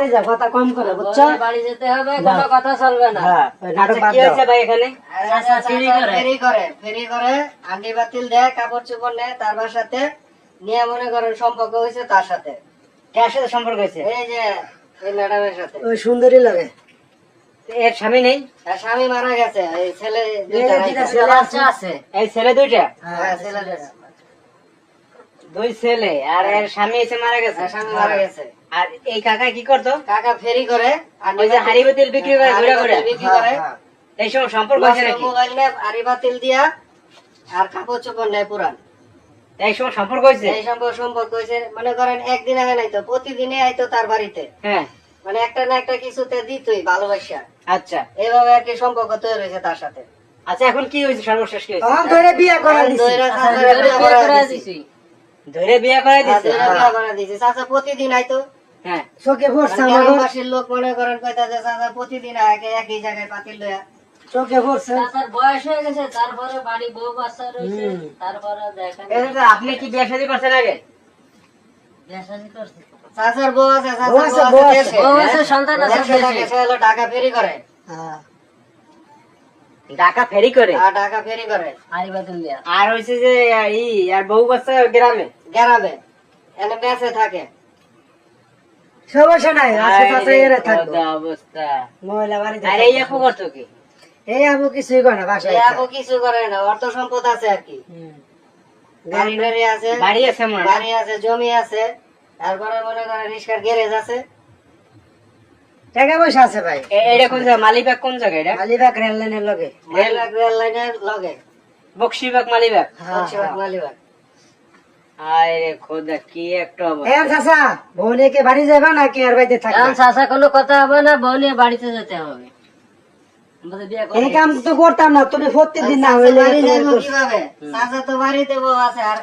এই যা, কথা কম করে বুঝছ? বাড়ি যেতে হবে কোনো কথা চলবে না। নাটক বাদ দাও। ভাই এখানে? ফেরি করে। ফেরি করে ফেরি করে আন্টি বাতিল দেয় কাপড় চোপড় নেয় তার সাথে নিয়ে মনে করেন সম্পর্ক হয়েছে তার সাথে। কার সাথে সম্পর্ক হয়েছে? এই যে এই ম্যাডামের সাথে। ওই সুন্দরী লাগে। এর স্বামী নেই? তার স্বামী মারা গেছে এই ছেলে দুইটা আছে। এই ছেলে দুইটা? হ্যাঁ ছেলে দুইটা। দুই ছেলে আর এর স্বামী এসে মারা গেছে। স্বামী মারা গেছে। আর এই কাকা কি করতো? কাকা ফেরি করে আন্টি ওই যে বাতিল- হাড়ি বাতিল বিক্রি করে ঘুরে ঘুরে। বিক্রি করে। হ্যাঁ, এই সময় সম্পর্ক হয়েছে নাকি? মোবাইল বাতিল দিয়া আর কাপড় চোপড় নেয় পুরান। এই সময় সম্পর্ক হয়েছে এই সম্পর্ক সম্পর্ক হয়েছে মনে করেন একদিন আগে নাই তো প্রতিদিনে আইতো তার বাড়িতে। হ্যাঁ। মানে একটা না একটা কিছুতে দিতই ভালোবাসা। আচ্ছা। এইভাবে আর কি সম্পর্ক তৈরি হয়েছে তার সাথে। আচ্ছা এখন কি হয়েছে সর্বশেষ কি হয়েছে তখন ধরে বিয়ে করে দিছি। দইরা আচ্ছা, ধরে বিয়ে বিয়ে করে দিছি। ধরে বিয়ে করে হ্যাঁ, দিছে। বিয়ে করায় দিছি। চাচা প্রতিদিন আইতো। হ্যাঁ। চোখে মানে আমার লোক মনে করেন কইতা যে চাচা প্রতিদিন আগে একই জায়গায় পাতিল লইয়া। চোখে পড়ছে চাচার বয়স হয়ে গেছে তারপরে বাড়ি বউ বাচ্চা রয়েছে তারপরে দেখেন আপনি কি বিয়ে শাদী করছেন আগে? বিয়ে শাদী করছে। চাচার বউ আছে বউ আছে, সন্তান আছে ঢাকা ফেরি করে। হ্যাঁ। ঢাকা ফেরি করে। আর ঢাকা ফেরি করে। আর হয়েছে যে ই আর বউ বাচ্চা গ্রামে গ্রামে। এনে বেঁচে থাকে। সমস্যা নাই অবস্থা। মহিলা আর এই আপু করতো কি? এই আপু কিছুই করে না বাসায় সে আপু কিছু করে না অর্থ সম্পদ আছে আর কি। গাড়ি টাড়ি আছে বাড়ি আছে বাড়ি আছে জমি আছে। তারপরে মনে করেন রিক্সার গ্যারেজ আছে। টাকা পয়সা আছে ভাই। এটা কোন জায়গা? মালিবাগ কোন জায়গা এটা? মালিবাগ রেল লাইনের লগে। মালিবাগ রেল লাইনের লগে। বক্সিবাগ মালিবাগ? হ্যাঁ, বক্সিবাগ মালিবাগ। আয় খোদা কি একটা হ্যাঁ চাচা বউনিকে বাড়ি যাবা নাকি আর বাড়িতে থাকবা? এখন চাচা কোনো কথা হবে না বউ বাড়িতে যেতে হবে। আমাদের বিয়ে করে। এই কাম তো করতাম না তুমি প্রত্যেকদিন না হইলে বাড়ি তোমার যাইবো কষ্ট। কীভাবে? চাচা তো বাড়িতে বউ আছে আর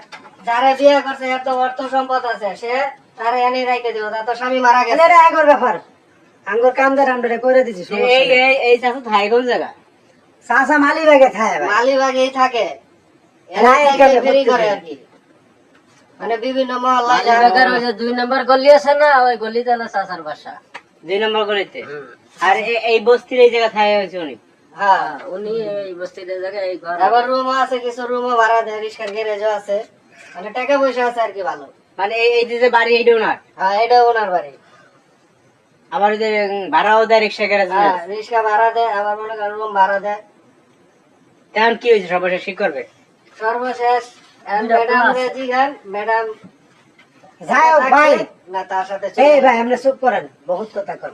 যারা বিয়ে করছে এত অর্থ সম্পদ আছে। সে তারা এনে রাখতে দিব তার তো স্বামী মারা গেছে। এটা আগর ব্যাপার। আঙ্গুর কামদার করে দিছি এই কোন জায়গা? চাচা মালিবাগে থাকে মালিবাগেই থাকে। করে করে। আর কি মানে বিভিন্ন মহল্লায় মালিবাগের ওই যে দুই নম্বর গলি আছে না ওই গলিতে হলো চাচার বাসা। দুই নম্বর গলিতে? আর এই বস্তির এই জায়গা হয়েছে উনি? হ্যাঁ উনি এই বস্তিতে জায়গায় এই ঘর। আবার রুমও আছে কিছু রুমও ভাড়া দেয় রিক্সার গ্যারেজও আছে। মানে টাকা পয়সা আছে আর কি ভালো। মানে এই এই যে বাড়ি এইটা ওনার? হ্যাঁ এটা ওনার বাড়ি। আবার ভাড়াও দেয় রিক্সা গ্যারেজ হ্যাঁ রিক্সা ভাড়া দেয় আবার মনে করেন রুম ভাড়া দেয়। তেমন কি হয়েছে সর্বশেষ? কি করবে? সর্বশেষ ম্যাডাম জিগান ম্যাডাম যাই হোক ভাই। না তার সাথে এই ভাই আমরা চুপ করেন বহুত কথা কর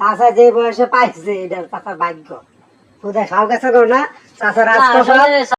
চাচা যে বয়সে পাইছে এটা চাচার ভাগ্য। খুদা গেছে না? আসলে